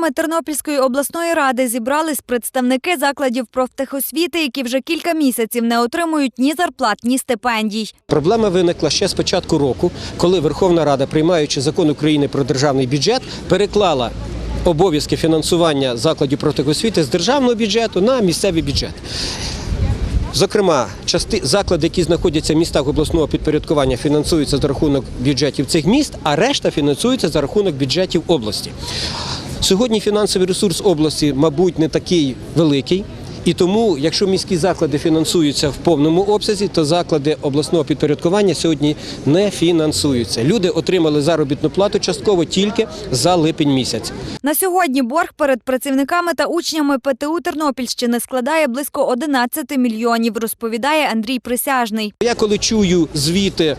стінами Тернопільської обласної ради зібрались представники закладів профтехосвіти, які вже кілька місяців не отримують ні зарплат, ні стипендій. Проблема виникла ще з початку року, коли Верховна Рада, приймаючи закон України про державний бюджет, переклала обов'язки фінансування закладів профтехосвіти з державного бюджету на місцевий бюджет. Зокрема, части заклади, які знаходяться в містах обласного підпорядкування, фінансуються за рахунок бюджетів цих міст, а решта фінансується за рахунок бюджетів області. Сьогодні фінансовий ресурс області, мабуть, не такий великий. І тому, якщо міські заклади фінансуються в повному обсязі, то заклади обласного підпорядкування сьогодні не фінансуються. Люди отримали заробітну плату частково тільки за липень місяць. На сьогодні борг перед працівниками та учнями ПТУ Тернопільщини складає близько 11 мільйонів, розповідає Андрій Присяжний. Я коли чую звіти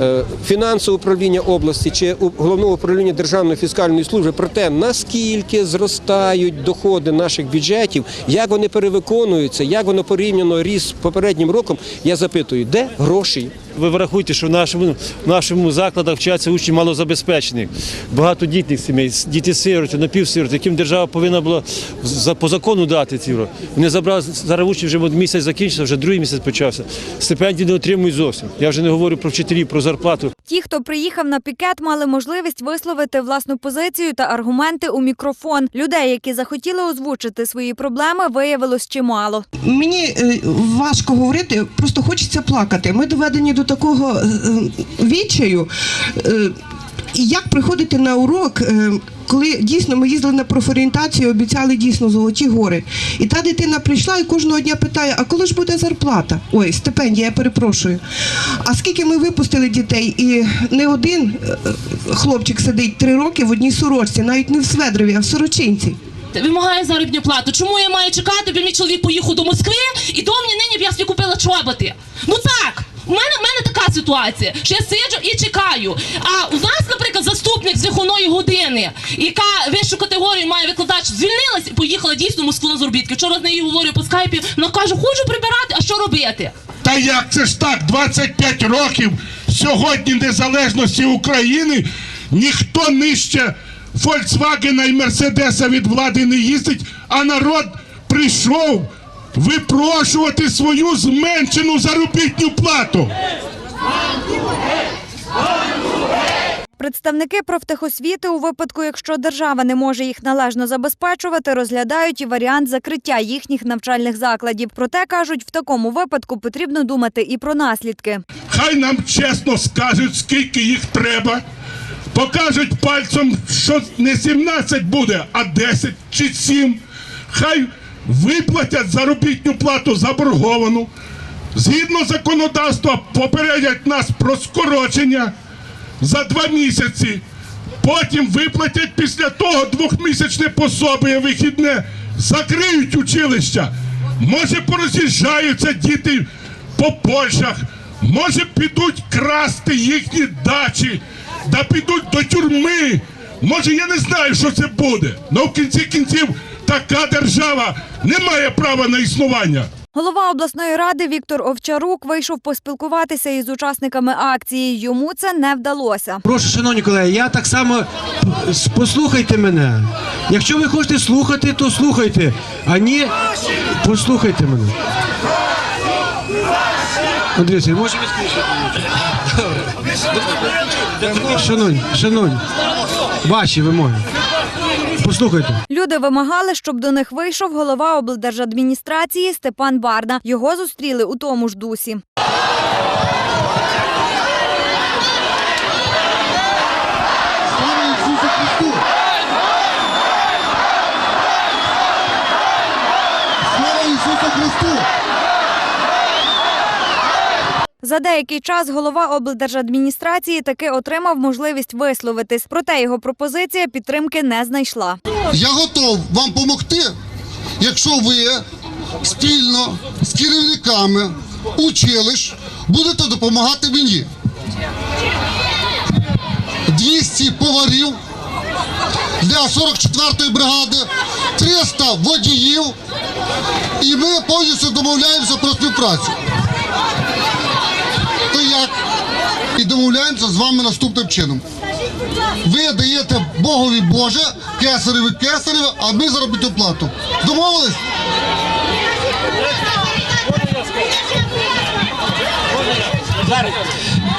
е, фінансового управління області чи головного управління Державної фіскальної служби про те, наскільки зростають доходи наших бюджетів, як вони перевиконуються, як воно порівняно ріс з попереднім роком, я запитую, де гроші? Ви врахуйте, що в нашому, в нашому закладах вчаться учні малозабезпечених, багатодітних сімей, діти сироти, напівсироти, яким держава повинна була по закону дати ці гроші. Вони забрали зараз учні вже місяць закінчився, вже другий місяць почався. Стипендії не отримують зовсім. Я вже не говорю про вчителів, про зарплату. Ті, хто приїхав на пікет, мали можливість висловити власну позицію та аргументи у мікрофон. Людей, які захотіли озвучити свої проблеми, виявилось чимало. Мені е, важко говорити, просто хочеться плакати. Ми доведені до такого е, відчаю. Е, І як приходити на урок, е, коли дійсно ми їздили на профорієнтацію, обіцяли дійсно золоті гори. І та дитина прийшла і кожного дня питає: а коли ж буде зарплата? Ой, стипендія, я перепрошую. А скільки ми випустили дітей, і не один хлопчик сидить три роки в одній сорочці, навіть не в Сведрові, а в сорочинці. вимагає заробітну плату. Чому я маю чекати, бо мій чоловік поїхав до Москви і до мені нині б я собі купила чоботи? Ну так. У мене, в мене така ситуація, що я сиджу і чекаю. А у нас, наприклад, заступник з виховної години, яка вищу категорію має викладач, звільнилась і поїхала дійсно в Москву на заробітки. Вчора з нею говорю по скайпі, вона каже, хочу прибирати, а що робити? Та як це ж так? 25 років сьогодні незалежності України ніхто нижче Фольксвагена і Мерседеса від влади не їздить, а народ прийшов випрошувати свою зменшену заробітну плату. Представники профтехосвіти у випадку, якщо держава не може їх належно забезпечувати, розглядають і варіант закриття їхніх навчальних закладів. Проте кажуть, в такому випадку потрібно думати і про наслідки. Хай нам чесно скажуть, скільки їх треба. Покажуть пальцем, що не 17 буде, а 10 чи 7. Хай виплатять заробітну плату заборговану. Згідно законодавства, попередять нас про скорочення за два місяці. Потім виплатять після того двохмісячне пособие вихідне, закриють училища. Може, пороз'їжджаються діти по Польщах, може підуть красти їхні дачі, да підуть до тюрми. Може, я не знаю, що це буде. але в кінці кінців така держава не має права на існування. Голова обласної ради Віктор Овчарук вийшов поспілкуватися із учасниками акції. Йому це не вдалося. Прошу, шановні колеги, я так само послухайте мене. Якщо ви хочете слухати, то слухайте. А ні, послухайте мене. Андрій, може ви? Шановні, шановні, ваші вимоги. Послухайте. Люди вимагали, щоб до них вийшов голова облдержадміністрації Степан Барна. Його зустріли у тому ж дусі. За деякий час голова облдержадміністрації таки отримав можливість висловитись. Проте його пропозиція підтримки не знайшла. Я готов вам допомогти, якщо ви спільно з керівниками училищ будете допомагати мені. 200 поварів для 44-ї бригади, 300 водіїв, і ми повністю домовляємося про співпрацю. І домовляємося з вами наступним чином. ви даєте Богові Боже, кесареві кесареві, а ми заробітну плату. Домовились?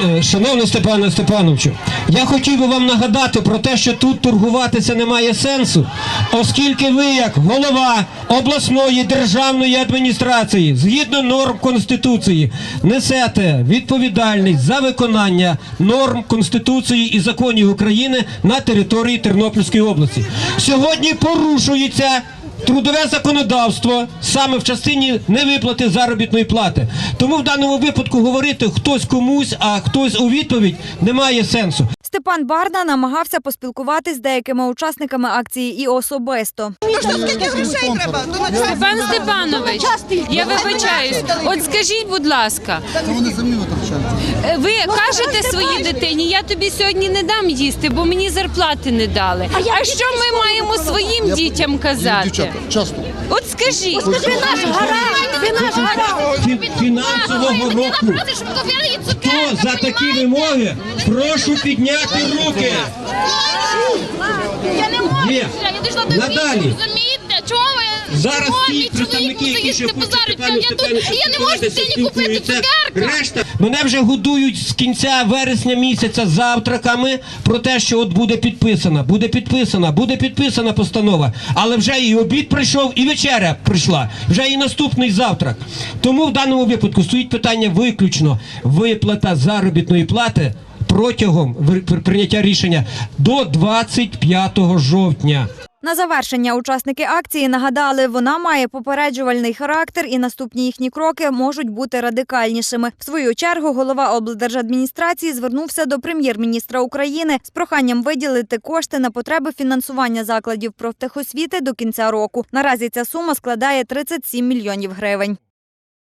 Е, шановний Степане Степановичу, я хотів би вам нагадати про те, що тут торгуватися немає сенсу, оскільки ви, як голова обласної державної адміністрації, згідно норм Конституції, несете відповідальність за виконання норм Конституції і законів України на території Тернопільської області. Сьогодні порушується трудове законодавство саме в частині невиплати заробітної плати. Тому в даному випадку говорити хтось комусь, а хтось у відповідь немає сенсу. Степан Барна намагався поспілкуватись з деякими учасниками акції і особисто. Степан Степанович, я вибачаюсь. От скажіть, будь ласка, е, ви кажете своїй дитині, я тобі сьогодні не дам їсти, бо мені зарплати не дали. А що ми маємо своїм дітям казати? Дівчата, часто. От скажіть. Фі- фінансового року. Хто за такі вимоги? Прошу підняти руки. Я не можу. Є. Я дійшла до Надалі. віку, розумієте? Чого ви? Зараз ті представники, які ще хочуть Степановичу я не можу спілкуватися, купити. Решта мене вже годують з кінця вересня місяця завтраками про те, що от буде підписана, буде підписана, буде підписана постанова. Але вже і обід прийшов, і вечеря прийшла. Вже і наступний завтрак. Тому в даному випадку стоїть питання виключно виплата заробітної плати протягом прийняття рішення до 25 жовтня. На завершення учасники акції нагадали, вона має попереджувальний характер і наступні їхні кроки можуть бути радикальнішими. В свою чергу голова облдержадміністрації звернувся до прем'єр-міністра України з проханням виділити кошти на потреби фінансування закладів профтехосвіти до кінця року. Наразі ця сума складає 37 мільйонів гривень.